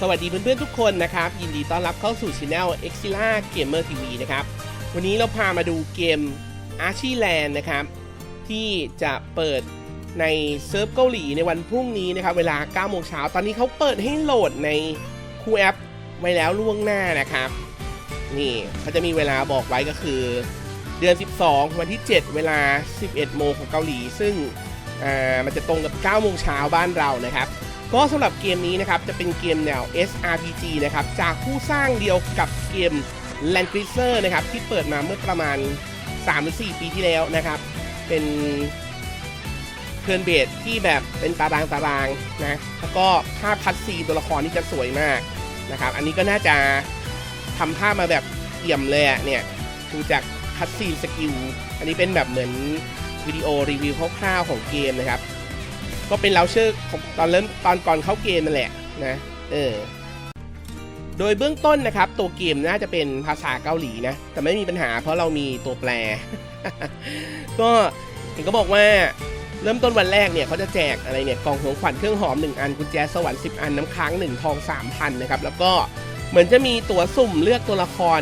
สวัสดีเพื่อนๆทุกคนนะครับ ยินดีต้อนรับเข้าสู่ช anel e x i l a Gamer TV นะครับ วันนี้เราพามาดูเกม Archie Land นะครับ ที่จะเปิดในเซิร์ฟเกาหลีในวันพรุ่งนี้นะครับ เวลา9โมงเช้าตอนนี้เขาเปิดให้โหลดในคูแอปไว้แล้วล่วงหน้านะครับ นี่เขาจะมีเวลาบอกไว้ก็คือ เดือน 12 วันที่ 7 เวลา 11 โมงของเกาหลี ซึ่งมันจะตรงกับ 9 โมงเช้าบ้านเรานะครับ ก็สำหรับเกมนี้นะครับจะเป็นเกมแนว SRPG นะครับจากผู้สร้างเดียวกับเกม Land g r i s e r นะครับที่เปิดมาเมื่อประมาณ 3-4 ปีที่แล้วนะครับ เป็นเพื่อนเบสที่แบบเป็นตารางตารางนะแล้วก็ภาพคัดซีนตัวละครนี่จะสวยมากนะครับ อันนี้ก็น่าจะทำภาพมาแบบเอี่ยมเลยเนี่ยดูจากคัดซีนสกิล อันนี้เป็นแบบเหมือนวิดีโอรีวิวคร่าวๆของเกมนะครับ ก็เป็นเราเชอร์ของตอนเริ่มตอนก่อนเข้าเกมนั่นแหละนะ เออ โดยเบื้องต้นนะครับ ตัวเกมน่าจะเป็นภาษาเกาหลีนะ แต่ไม่มีปัญหาเพราะเรามีตัวแปรก็เห็นก็บอกว่าเริ่มต้นวันแรกเนี่ยเขาจะแจกอะไรเนี่ยกล่องของขวัญเครื่องหอม 1 อันกุญแจสวรรค์10 อันน้ำค้าง 1 ทอง 3,000 นะครับ แล้วก็เหมือนจะมีตั๋วสุ่มเลือกตัวละคร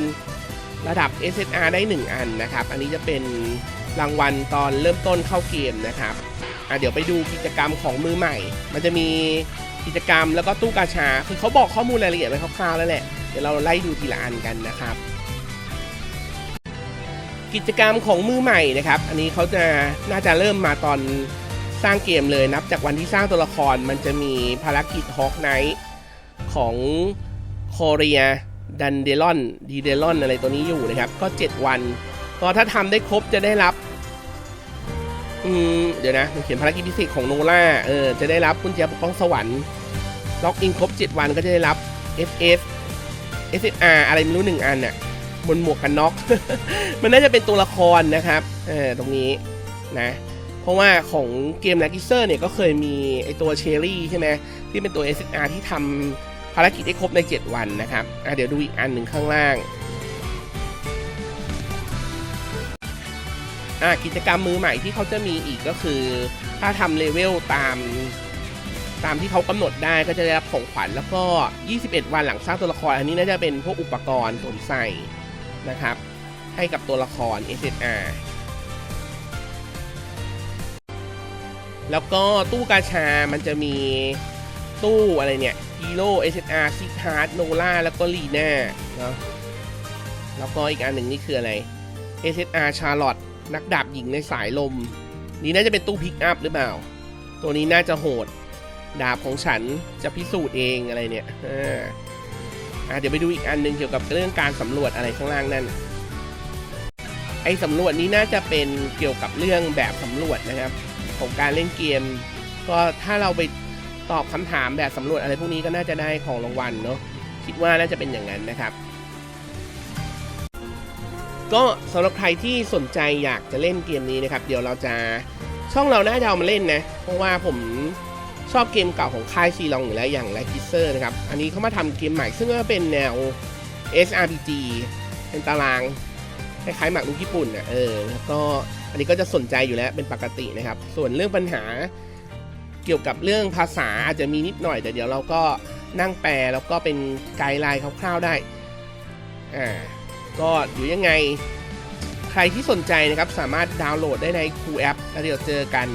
ระดับ SSR ได้ 1 อันนะครับ อันนี้จะเป็นรางวัลตอนเริ่มต้นเข้าเกมนะครับ อะเดี๋ยวไปดูกิจกรรมของมือใหม่ มันจะมีกิจกรรมแล้วก็ตู้กาชา คือเขาบอกข้อมูลรายละเอียดไว้คร่าวๆแล้วแหละ เดี๋ยวเราไล่ดูทีละอันกันนะครับ กิจกรรมของมือใหม่นะครับ อันนี้เขาจะน่าจะเริ่มมาตอนสร้างเกมเลยนับจากวันที่สร้างตัวละครมันจะมีภารกิจฮอกไนท์ของโคเรียดันเดลอนดีเดลอนอะไรตัวนี้อยู่นะครับ ก็ 7 วัน ก็ถ้าทำได้ครบจะได้รับ อืมเดี๋ยวนะเขียนภารกิจพิเศษของโนล่าเออจะได้รับกุญแจปกป้องสวรรค์ล็อกอินครบ 7 วันก็จะได้รับ FS SSR อะไรไม่รู้หนึ่งอันน่ะบนหมวกกันน็อก มันน่าจะเป็นตัวละครนะครับเออตรงนี้นะ เพราะว่าของเกม l a g i s e r เนี่ยก็เคยมีไอตัวเชอรี่ใช่ไหมที่เป็นตัว SSR ที่ทำภารกิจได้ครบใน 7 วันนะครับอะเดี๋ยวดูอีกอันหนึ่งข้างล่าง กิจกรรมมือใหม่ที่เขาจะมีอีกก็คือ ถ้าทำเลเวลตามตามที่เขากำหนดได้ก็จะได้รับของขวัญแล้วก็ 21 วันหลังสร้างตัวละคร อันนี้น่าจะเป็นพวกอุปกรณ์สวมใส่นะครับ ให้กับตัวละคร SSR แล้วก็ตู้กาชา มันจะมีตู้อะไรเนี่ยฮีโร่ SSR ซิกฮาร์ดโนล่าแล้วก็ลีน่าเนาะแล้วก็อีกอันหนึ่งนี่คืออะไร SSR ชาร์ลอต นักดาบหญิงในสายลม นี่น่าจะเป็นตู้พิกอัพหรือเปล่า ตัวนี้น่าจะโหด ดาบของฉันจะพิสูจน์เองอะไรเนี่ยอ่าเดี๋ยวไปดูอีกอันหนึงเกี่ยวกับเรื่องการสำรวจอะไรข้างล่างนั่น ไอ้สำรวจนี้น่าจะเป็นเกี่ยวกับเรื่องแบบสำรวจนะครับ ของการเล่นเกม ก็ถ้าเราไปตอบคำถามแบบสำรวจอะไรพวกนี้ก็น่าจะได้ของรางวัลเนาะคิดว่าน่าจะเป็นอย่างนั้นนะครับ ก็สำหรับใครที่สนใจอยากจะเล่นเกมนี้นะครับ เดี๋ยวเราจะช่องเราน่าจะเอามาเล่นนะ เพราะว่าผมชอบเกมเก่าของค่ายซีลองอยู่แล้วอย่าง l a g i s e r นะครับ อันนี้เขามาทำเกมใหม่ซึ่งก็เป็นแนว SRPG เป็นตารางคล้ายๆหมากรุกญี่ปุ่นอะเออแล้วก็อันนี้ก็จะสนใจอยู่แล้วเป็นปกตินะครับ ส่วนเรื่องปัญหาเกี่ยวกับเรื่องภาษาอาจจะมีนิดหน่อย แต่เดี๋ยวเราก็นั่งแปลแล้วก็เป็นไกด์ไลน์คร่าวๆได้อ่า ก็เดี๋ยวยังไงใครที่สนใจนะครับสามารถดาวน์โหลดได้ในคูแอปแล้วเดี๋ยวเจอกัน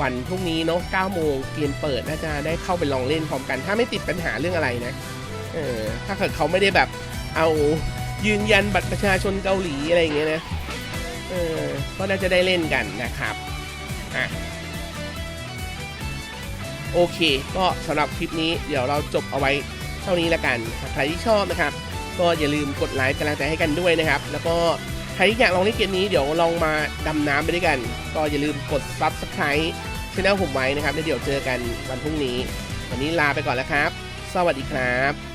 วันพรุ่งนี้เนาะ9โมงเกมเปิดน่าจะได้เข้าไปลองเล่นพร้อมกัน ถ้าไม่ติดปัญหาเรื่องอะไรนะ เออ ถ้าเกิดเขาไม่ได้แบบเอายืนยันบัตรประชาชนเกาหลีอะไรอย่างเงี้ยนะ เออ ก็น่าจะได้เล่นกันนะครับ อะ โอเค ก็สำหรับคลิปนี้เดี๋ยวเราจบเอาไว้เท่านี้ละกัน ใครที่ชอบนะครับ ก็อย่าลืมกดไลค์กำลังใจให้กันด้วยนะครับ แล้วก็ใครที่อยากลองเล่นเกมนี้เดี๋ยวลองมาดำน้ำไปด้วยกัน ก็อย่าลืมกด Subscribe ช่องผมไว้นะครับแล้วเดี๋ยวเจอกันวันพรุ่งนี้ วันนี้ลาไปก่อนแล้วครับ สวัสดีครับ